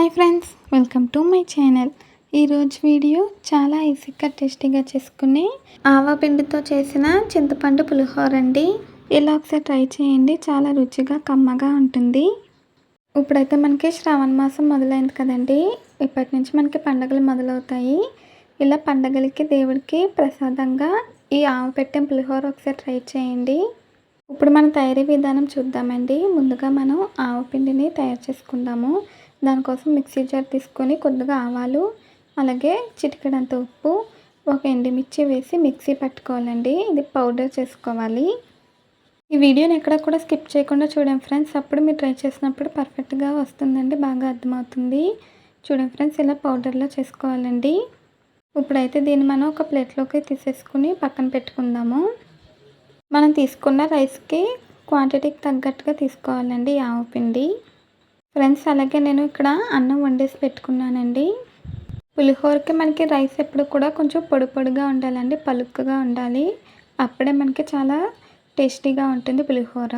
Hi friends welcome to my channel. ఈరోజు video చాలా ఈజీగా టేస్టీగా చేసుకుని ఆవా పిండితో చేసిన చింతపండు పులిహోర అండి. ఇలా ఒకసారి ట్రై చేయండి చాలా రుచిగా కమ్మగా ఉంటుంది. ఇప్పుడైతే మనకి శ్రావణ మాసం మొదలైంది కదండి. ఇప్పటి నుంచి మనకి పండగలు మొదలవుతాయి. ఇలా పండగలకి దేవుడికి ప్రసాదంగా ఈ ఆవు పెట్టిన పులిహోర ఒకసారి ట్రై చేయండి. ఇప్పుడు మన తయారీ విధానం చూద్దామండి. ముందుగా మనం ఆవు పిండిని తయారు చేసుకుందాము. దానికోసం మిక్సీ జార్ తీసుకొని కొద్దిగా ఆవాలు అలాగే చిటికెడంత ఉప్పు ఒక ఎండుమిర్చి వేసి మిక్సీ పట్టుకోవాలండి. ఇది పౌడర్ చేసుకోవాలి. ఈ వీడియోని ఎక్కడ కూడా స్కిప్ చేయకుండా చూడండి ఫ్రెండ్స్. అప్పుడు మీరు ట్రై చేసినప్పుడు పర్ఫెక్ట్గా వస్తుందండి బాగా అర్థమవుతుంది. చూడండి ఫ్రెండ్స్ ఇలా పౌడర్లో చేసుకోవాలండి. ఇప్పుడైతే దీన్ని మనం ఒక ప్లేట్లోకి తీసేసుకుని పక్కన పెట్టుకుందాము. మనం తీసుకున్న రైస్కి క్వాంటిటీకి తగ్గట్టుగా తీసుకోవాలండి ఆవు పిండి. ఫ్రెండ్స్ అలాగే నేను ఇక్కడ అన్నం వండేసి పెట్టుకున్నానండి. పులిహోరకి మనకి రైస్ ఎప్పుడు కూడా కొంచెం పొడి పొడిగా ఉండాలండి పలుకుగా ఉండాలి. అప్పుడే మనకి చాలా టేస్టీగా ఉంటుంది పులిహోర.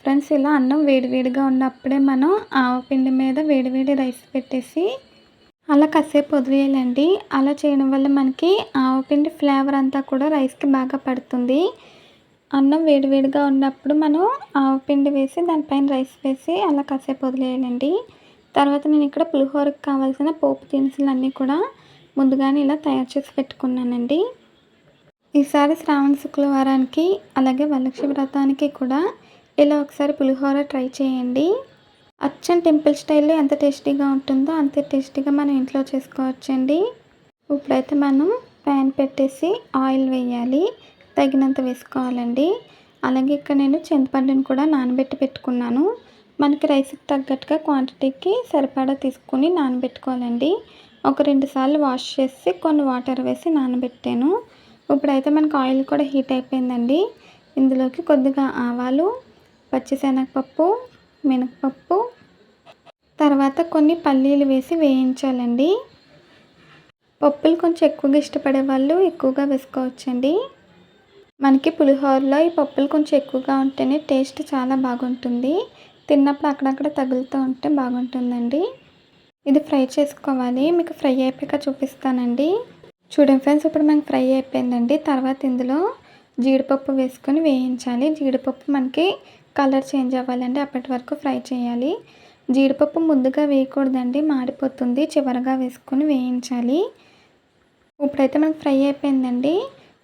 ఫ్రెండ్స్ ఇలా అన్నం వేడివేడిగా ఉన్నప్పుడే మనం ఆవపిండి మీద వేడివేడి రైస్ పెట్టేసి అలా కాసేపు వదిలేయాలండి. అలా చేయడం వల్ల మనకి ఆవపిండి ఫ్లేవర్ అంతా కూడా రైస్కి బాగా పడుతుంది. అన్నం వేడివేడిగా ఉన్నప్పుడు మనం ఆవపిండి వేసి దానిపైన రైస్ వేసి అలా కాసేపు వదిలేయాలండి తర్వాత నేను ఇక్కడ పులిహోరకు కావాల్సిన పోపు దినుసులు అన్నీ కూడా ముందుగానే ఇలా తయారు చేసి పెట్టుకున్నానండి. ఈసారి శ్రావణ శుక్రవారానికి అలాగే వరలక్ష్మి వ్రతానికి కూడా ఇలా ఒకసారి పులిహోర ట్రై చేయండి. అచ్చం టెంపుల్ స్టైల్లో ఎంత టేస్టీగా ఉంటుందో అంతే టేస్టీగా మనం ఇంట్లో చేసుకోవచ్చండి. ఇప్పుడైతే మనం ప్యాన్ పెట్టేసి ఆయిల్ వేయాలి. తగినంత వేసుకోవాలండి. అలాగే ఇక్కడ నేను చింతపండుని కూడా నానబెట్టి పెట్టుకున్నాను. మనకి రైస్కి తగ్గట్టుగా క్వాంటిటీకి సరిపడా తీసుకుని నానబెట్టుకోవాలండి. ఒక రెండు సార్లు వాష్ చేసి కొన్ని వాటర్ వేసి నానబెట్టాను. ఇప్పుడైతే మనకు ఆయిల్ కూడా హీట్ అయిపోయిందండి. ఇందులోకి కొద్దిగా ఆవాలు పచ్చిశనగపప్పు మినపప్పు తర్వాత కొన్ని పల్లీలు వేసి వేయించాలండి. పప్పులు కొంచెం ఎక్కువగా ఇష్టపడే వాళ్ళు ఎక్కువగా వేసుకోవచ్చండి. మనకి పులిహోరలో ఈ పప్పులు కొంచెం ఎక్కువగా ఉంటేనే టేస్ట్ చాలా బాగుంటుంది. తిన్నప్పుడు అక్కడక్కడ తగులుతూ ఉంటే బాగుంటుందండి. ఇది ఫ్రై చేసుకోవాలి. మీకు ఫ్రై అయిపోయాక చూపిస్తానండి. చూడండి ఫ్రెండ్స్ ఇప్పుడు మనకి ఫ్రై అయిపోయిందండి. తర్వాత ఇందులో జీడిపప్పు వేసుకొని వేయించాలి. జీడిపప్పు మనకి కలర్ చేంజ్ అవ్వాలండి. అప్పటి వరకు ఫ్రై చేయాలి. జీడిపప్పు ముందుగా వేయకూడదండి. మాడిపోతుంది. చివరగా వేసుకొని వేయించాలి. ఇప్పుడైతే మనకి ఫ్రై అయిపోయిందండి.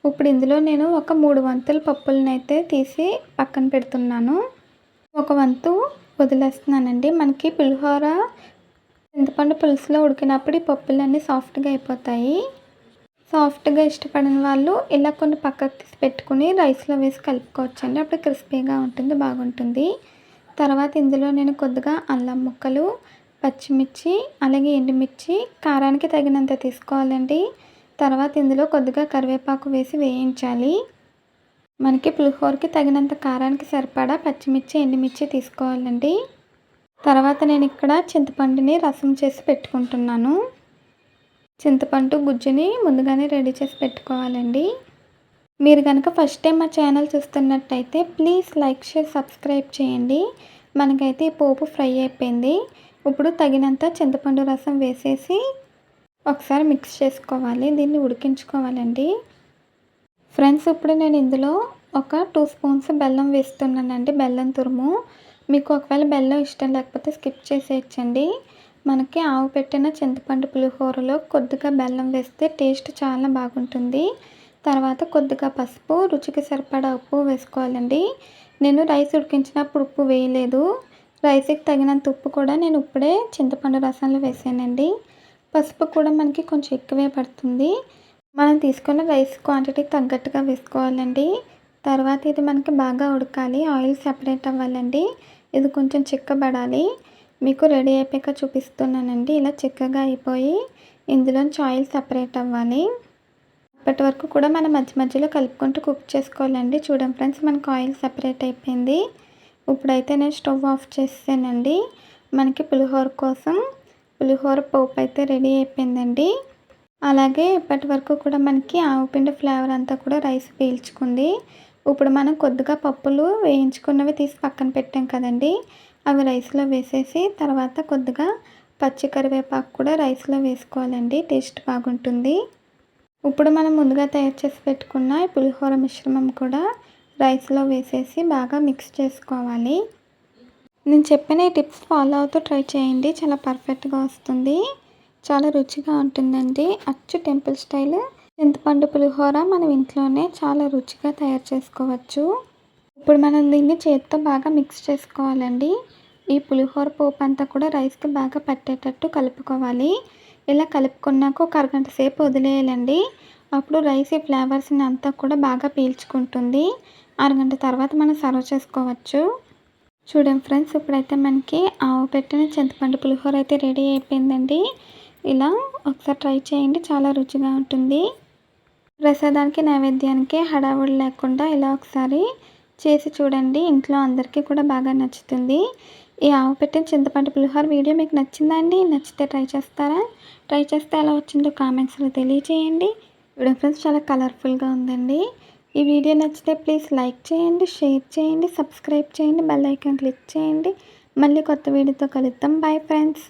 ఇప్పుడు ఇందులో నేను ఒక మూడు వంతుల పప్పులనైతే తీసి పక్కన పెడుతున్నాను. ఒక వంతు వదిలేస్తున్నానండి. మనకి పులిహోర చింతపండు పులుసులో ఉడికినప్పుడు ఈ పప్పులన్నీ సాఫ్ట్గా అయిపోతాయి. సాఫ్ట్గా ఇష్టపడిన వాళ్ళు ఇలా కొన్ని పక్కకు తీసి పెట్టుకుని రైస్లో వేసి కలుపుకోవచ్చండి. అప్పుడు క్రిస్పీగా ఉంటుంది బాగుంటుంది. తర్వాత ఇందులో నేను కొద్దిగా అల్లం ముక్కలు పచ్చిమిర్చి అలాగే ఎండుమిర్చి కారానికి తగినంత తీసుకోవాలండి. తర్వాత ఇందులో కొద్దిగా కరివేపాకు వేసి వేయించాలి. మనకి పులిహోరకి తగినంత కారానికి సరిపడా పచ్చిమిర్చి ఎండుమిర్చి తీసుకోవాలండి. తర్వాత నేను ఇక్కడ చింతపండుని రసం చేసి పెట్టుకుంటున్నాను. చింతపండు గుజ్జుని ముందుగానే రెడీ చేసి పెట్టుకోవాలండి. మీరు కనుక ఫస్ట్ టైం మా ఛానల్ చూస్తున్నట్టయితే ప్లీజ్ లైక్ షేర్ సబ్స్క్రైబ్ చేయండి. మనకైతే ఈ పోపు ఫ్రై అయిపోయింది. ఇప్పుడు తగినంత చింతపండు రసం వేసేసి ఒకసారి మిక్స్ చేసుకోవాలి దీన్ని ఉడికించుకోవాలండి. ఫ్రెండ్స్ ఇప్పుడు నేను ఇందులో ఒక టూ స్పూన్స్ బెల్లం వేస్తున్నానండి బెల్లం తురుము. మీకు ఒకవేళ బెల్లం ఇష్టం లేకపోతే స్కిప్ చేసేయచ్చండి. మనకి ఆవు పెట్టిన చింతపండు పులిహోరలో కొద్దిగా బెల్లం వేస్తే టేస్ట్ చాలా బాగుంటుంది. తర్వాత కొద్దిగా పసుపు రుచికి సరిపడా ఉప్పు వేసుకోవాలండి. నేను రైస్ ఉడికించినప్పుడు ఉప్పు వేయలేదు. రైస్కి తగినంత ఉప్పు కూడా నేను ఇప్పుడే చింతపండు రసంలో వేసానండి. పసుపు కూడా మనకి కొంచెం ఎక్కువే పడుతుంది. మనం తీసుకున్న రైస్ క్వాంటిటీకి తగ్గట్టుగా వేసుకోవాలండి. తర్వాత ఇది మనకి బాగా ఉడకాలి. ఆయిల్ సెపరేట్ అవ్వాలండి. ఇది కొంచెం చిక్కబడాలి. మీకు రెడీ అయిపోయాక చూపిస్తున్నానండి. ఇలా చిక్కగా అయిపోయి ఇందులోంచి ఆయిల్ సపరేట్ అవ్వాలి. అప్పటి వరకు కూడా మనం మధ్య మధ్యలో కలుపుకుంటూ కుక్ చేసుకోవాలండి. చూడండి ఫ్రెండ్స్ మనకు ఆయిల్ సపరేట్ అయిపోయింది. ఇప్పుడైతే నేను స్టవ్ ఆఫ్ చేసానండి మనకి పులిహోర కోసం పులిహోర పోపు అయితే రెడీ అయిపోయిందండి. అలాగే ఇప్పటి వరకు కూడా మనకి ఆవుపిండి ఫ్లేవర్ అంతా కూడా రైస్ పీల్చుకుంది. ఇప్పుడు మనం కొద్దిగా పప్పులు వేయించుకున్నవి తీసి పక్కన పెట్టాం కదండి. అవి రైస్లో వేసేసి తర్వాత కొద్దిగా పచ్చి కరివేపాకు కూడా రైస్లో వేసుకోవాలండి. టేస్ట్ బాగుంటుంది. ఇప్పుడు మనం ముందుగా తయారు చేసి పెట్టుకున్న ఈ పులిహోర మిశ్రమం కూడా రైస్లో వేసేసి బాగా మిక్స్ చేసుకోవాలి. నేను చెప్పిన ఈ టిప్స్ ఫాలో అవుతూ ట్రై చేయండి. చాలా పర్ఫెక్ట్గా వస్తుంది. చాలా రుచిగా ఉంటుందండి. అచ్చు టెంపుల్ స్టైల్. చింతపండు పులిహోర మనం ఇంట్లోనే చాలా రుచిగా తయారు చేసుకోవచ్చు. ఇప్పుడు మనం దీన్ని చేతితో బాగా మిక్స్ చేసుకోవాలండి. ఈ పులిహోర పోపు అంతా కూడా రైస్కి బాగా పట్టేటట్టు కలుపుకోవాలి. ఇలా కలుపుకున్నాక ఒక అరగంట సేపు వదిలేయాలండి. అప్పుడు రైస్ ఈ ఫ్లేవర్స్ని అంతా కూడా బాగా పీల్చుకుంటుంది. అరగంట తర్వాత మనం సర్వ్ చేసుకోవచ్చు. చూడండి ఫ్రెండ్స్ ఇప్పుడైతే మనకి ఆవు పెట్టిన చింతపండు పులిహోర అయితే రెడీ అయిపోయిందండి. ఇలా ఒకసారి ట్రై చేయండి చాలా రుచిగా ఉంటుంది. ప్రసాదానికి నైవేద్యానికి హడావుడి లేకుండా ఇలా ఒకసారి చేసి చూడండి ఇంట్లో అందరికీ కూడా బాగా నచ్చుతుంది. ఈ ఆవు పెట్టిన చింతపండు పులిహోర వీడియో మీకు నచ్చిందా అండి? నచ్చితే ట్రై చేస్తారా? ట్రై చేస్తే ఎలా వచ్చిందో కామెంట్స్లో తెలియజేయండి. వీడియో ఫ్రెండ్స్ చాలా కలర్ఫుల్గా ఉందండి. ఈ వీడియో నచ్చితే ప్లీజ్ లైక్ చేయండి షేర్ చేయండి సబ్స్క్రైబ్ చేయండి బెల్ ఐకాన్ క్లిక్ చేయండి. మళ్ళీ కొత్త వీడియోతో కలుద్దాం. Bye friends